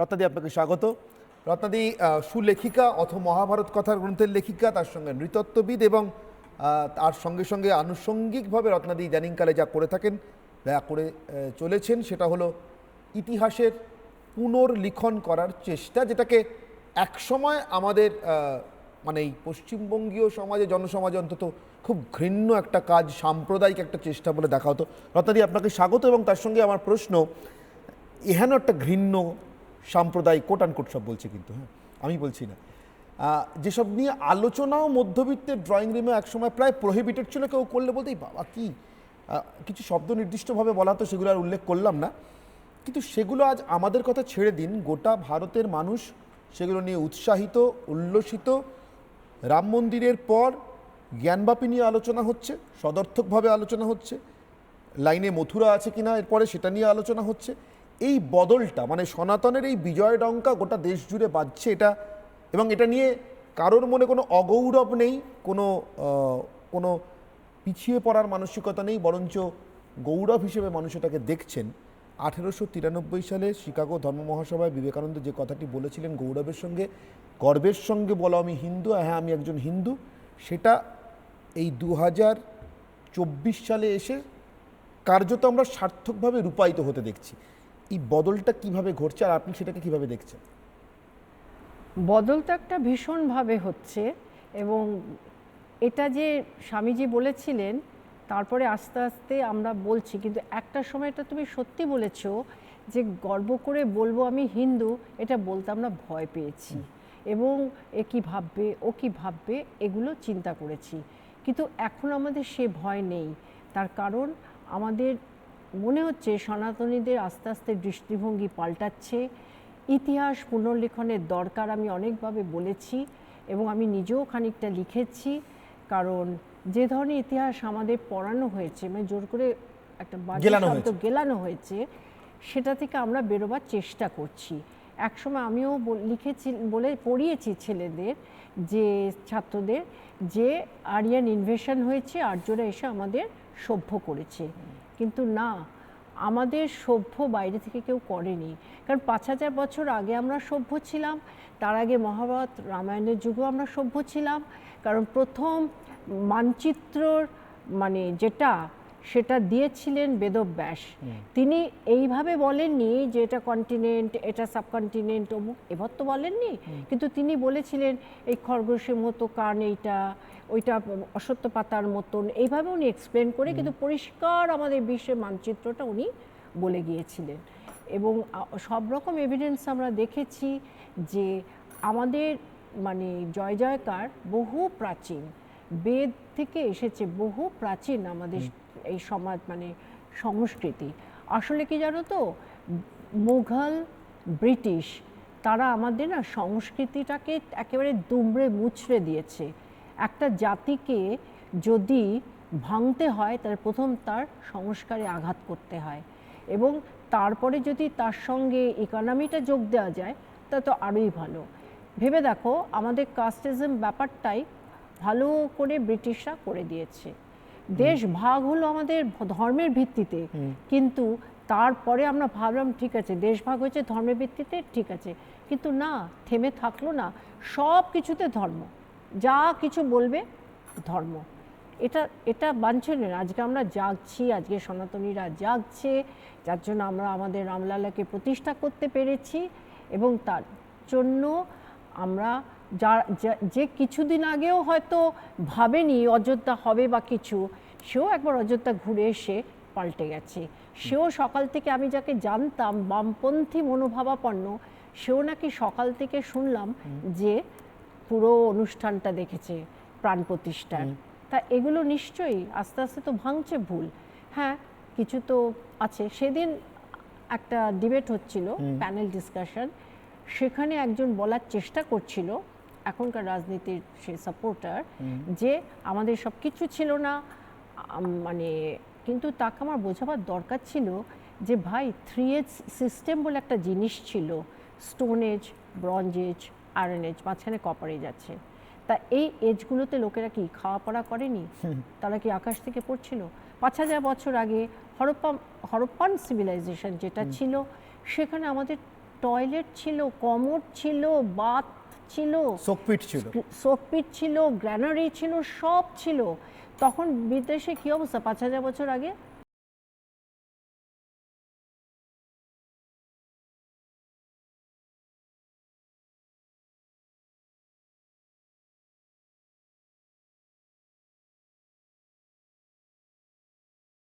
রত্নাদি, আপনাকে স্বাগত। রত্নাদি সুলেখিকা অথ মহাভারত কথার গ্রন্থের লেখিকা, তার সঙ্গে নৃতত্ত্ববিদ এবং তার সঙ্গে সঙ্গে আনুষঙ্গিকভাবে রত্নাদি ইদানিংকালে যা করে থাকেন, যা করে চলেছেন, সেটা হলো ইতিহাসের পুনর্লিখন করার চেষ্টা, যেটাকে একসময় আমাদের মানে এই পশ্চিমবঙ্গীয় সমাজে, জনসমাজে অন্তত খুব ঘৃণ্য একটা কাজ, সাম্প্রদায়িক একটা চেষ্টা বলে দেখা হতো। রত্নাদি, আপনাকে স্বাগত এবং তার সঙ্গে আমার প্রশ্ন, এহেন একটা ঘৃণ্য সাম্প্রদায়িক কোট আনকোট সব বলছে কিন্তু হ্যাঁ আমি বলছি না। যেসব নিয়ে আলোচনাও মধ্যবিত্তের ড্রয়িং রুমে একসময় প্রায় প্রহিবিটেড ছিল, কেউ করলে বলতেই, বাবা কি? কিছু শব্দ নির্দিষ্টভাবে বলা তো সেগুলো আর উল্লেখ করলাম না। কিন্তু সেগুলো আজ আমাদের কথা ছেড়ে দিন। গোটা ভারতের মানুষ সেগুলো নিয়ে উৎসাহিত, উল্লসিত। রাম মন্দিরের পর জ্ঞানবাপী নিয়ে আলোচনা হচ্ছে, সদর্থকভাবে আলোচনা হচ্ছে। লাইনে মথুরা আছে কিনা, এরপরে সেটা নিয়ে আলোচনা হচ্ছে। এই বদলটা মানে সনাতনের এই বিজয় ডঙ্কা গোটা দেশ জুড়ে বাজছে এটা, এবং এটা নিয়ে কারোর মনে কোনো অগৌরব নেই, কোনো কোনো পিছিয়ে পড়ার মানসিকতা নেই, বরঞ্চ গৌরব হিসেবে মানুষ এটাকে দেখছেন। আঠেরোশো তিরানব্বই সালে শিকাগো ধর্ম মহাসভায় বিবেকানন্দ যে কথাটি বলেছিলেন গৌরবের সঙ্গে, গর্বের সঙ্গে বলো আমি হিন্দু হ্যাঁ আমি একজন হিন্দু, সেটা এই দু চব্বিশ সালে এসে কার্যত আমরা সার্থকভাবে রূপায়িত হতে দেখছি। এই বদলটা কীভাবে ঘটছে আর আপনি সেটাকে কীভাবে দেখছেন? বদলটা একটা ভীষণভাবে হচ্ছে এবং এটা যে স্বামীজি বলেছিলেন তারপরে আস্তে আস্তে আমরা বলছি কিন্তু একটা সময় এটা তুমি সত্যি বলেছ যে গর্ব করে বলব আমি হিন্দু এটা বলতে আমরা ভয় পেয়েছি এবং এ কী ভাববে ও কী ভাববে এগুলো চিন্তা করেছি। কিন্তু এখন আমাদের সে ভয় নেই। তার কারণ আমাদের মনে হচ্ছে সনাতনীদের আস্তে আস্তে দৃষ্টিভঙ্গি পাল্টাচ্ছে। ইতিহাস পুনর্লেখনের দরকার আমি অনেকভাবে বলেছি এবং আমি নিজেও খানিকটা লিখেছি। কারণ যে ধরনের ইতিহাস আমাদের পড়ানো হয়েছে মানে জোর করে একটা বাজে গেলানো শব্দ হয়েছে। গেলানো হয়েছে সেটা থেকে আমরা বেরোবার চেষ্টা করছি। একসময় আমিও লিখেছি বলে পড়িয়েছি ছেলেদের যে ছাত্রদের যে আরিয়ান ইনভেশন হয়েছে আর্যরা এসে আমাদের সভ্য করেছে। কিন্তু না, আমাদের সভ্য বাইরে থেকে কেউ করেনি। কারণ পাঁচ হাজার বছর আগে আমরা সভ্য ছিলাম, তার আগে মহাভারত, রামায়ণের যুগেও আমরা সভ্য ছিলাম। কারণ প্রথম মানচিত্রর মানে যেটা সেটা দিয়েছিলেন বেদব্যাস। তিনি এইভাবে বলেননি যে এটা কন্টিনেন্ট এটা সাবকন্টিনেন্ট অমুক এবার তো বলেননি। কিন্তু তিনি বলেছিলেন এই খরগোশের মতো কান এইটা ওইটা অসত্য পাতার মতন। এইভাবে উনি এক্সপ্লেন করে কিন্তু পরিষ্কার আমাদের বিশ্বের মানচিত্রটা উনি বলে গিয়েছিলেন। এবং সব রকম এভিডেন্স আমরা দেখেছি যে আমাদের মানে জয় জয়কার বহু প্রাচীন বেদ থেকে এসেছে বহু প্রাচীন আমাদের এই সমাজ মানে সংস্কৃতি। আসলে কি জানো তো? মুঘল, ব্রিটিশ, তারা আমাদের না সংস্কৃতিটাকে একেবারে দুমড়ে মুচড়ে দিয়েছে। একটা জাতিকে যদি ভাঙতে হয়, তাহলে প্রথম তার সংস্কারে আঘাত করতে হয়। এবং তারপরে যদি তার সঙ্গে ইকোনমিটা যোগ দেওয়া যায়, তা তো আরোই ভালো। ভেবে দেখো, আমাদের কাস্টিজম ব্যাপারটাই ভালো করে ব্রিটিশরা করে দিয়েছে। দেশ ভাগ হলো আমাদের ধর্মের ভিত্তিতে। কিন্তু তারপরে আমরা ভাবলাম ঠিক আছে দেশ ভাগ হয়েছে ধর্মের ভিত্তিতে ঠিক আছে। কিন্তু না থেমে থাকল না। সব কিছুতে ধর্ম। যা কিছু বলবে ধর্ম। এটা এটা বাঞ্ছনীয় না। আজকে আমরা জাগছি আজকে সনাতনীরা জাগছে যার জন্য আমরা আমাদের রামলালাকে প্রতিষ্ঠা করতে পেরেছি এবং তার জন্য আমরা যা যা- যে কিছুদিন আগেও হয়তো ভাবেনি অযোধ্যা হবে বা কিছু সেও একবার অযোধ্যা ঘুরে এসে পাল্টে গেছে। সেও সকাল থেকে আমি যাকে জানতাম বামপন্থী মনোভাবাপন্ন সেও নাকি সকাল থেকে শুনলাম যে পুরো অনুষ্ঠানটা দেখেছে প্রাণ প্রতিষ্ঠান তা এগুলো নিশ্চয়ই আস্তে আস্তে তো ভাঙছে ভুল। হ্যাঁ কিছু তো আছে। সেদিন একটা ডিবেট হচ্ছিল প্যানেল ডিসকাশন সেখানে একজন বলার চেষ্টা করছিল এখনকার রাজনীতির সে সাপোর্টার যে আমাদের সব কিছু ছিল না মানে কিন্তু তাকে আমার বোঝাবার দরকার ছিল যে ভাই থ্রি এজ সিস্টেম বলে একটা জিনিস ছিল stone age bronze age iron age মাঝখানে কপার এজ আছে। তা এই এজগুলোতে লোকেরা কি খাওয়া পড়া করেনি? তারা কি আকাশ থেকে পড়ছিল? পাঁচ হাজার বছর আগে হরপ্পা হরপ্পান সিভিলাইজেশন যেটা ছিল সেখানে আমাদের টয়লেট ছিল কমোড ছিল বাথ ছিল শোকপিট ছিল। সোকপিট ছিল গ্রানারি ছিল সব ছিল। তখন বিদেশে কি অবস্থা? পাঁচ হাজার বছর আগে?